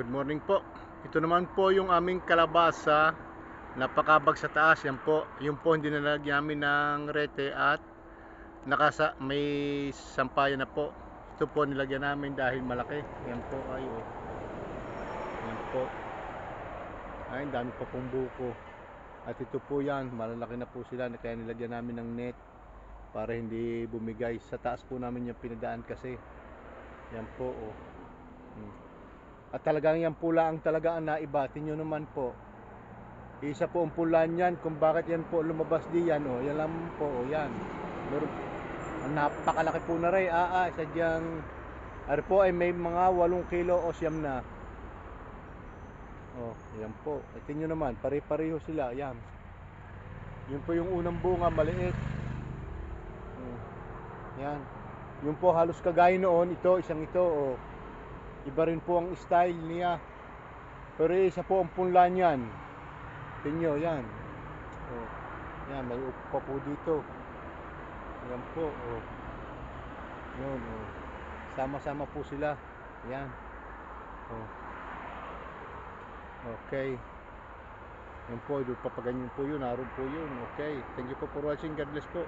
Good morning po. Ito naman po yung aming kalabasa. Napakabag sa taas. Yan po. Yung po hindi nalagyan namin ng rete at nakasa may sampayan na po. Ito po nilagyan namin dahil malaki. Yan po ay oh. Yan po. Ay, dami pa pong buko. At ito po yan, malalaki na po sila kaya nilagyan namin ng net para hindi bumigay. Sa taas po namin yung pinadaan kasi. Yan po oh. Hmm. At talagang yan pula ang talaga ang naiba. Tingnan nyo naman po. Isa po ang pulan yan kung bakit yan po lumabas di yan. O, yan lang po. O, yan. Meron, napakalaki po na rin. Ah, ah, sadyang Ari po ay may mga 8 kilo o siyam na. Oh, yan po. At tingnan nyo naman, pare-pareho sila. Yan. Yun po yung unang bunga, maliit. Oh, yan. Yung po halos kagaya noon, ito, isang ito. Oh. Iba rin po ang style niya. Pero isa po ang punlan yan. Tingnan yan. Oh. Yan, may upo pa po dito. Yan po. Oh. Yun, oh. Sama-sama po sila. Yan. Oh. Okay. Yan po, papaganyan po yun. Naroon po yun. Okay. Thank you po for watching. God bless po.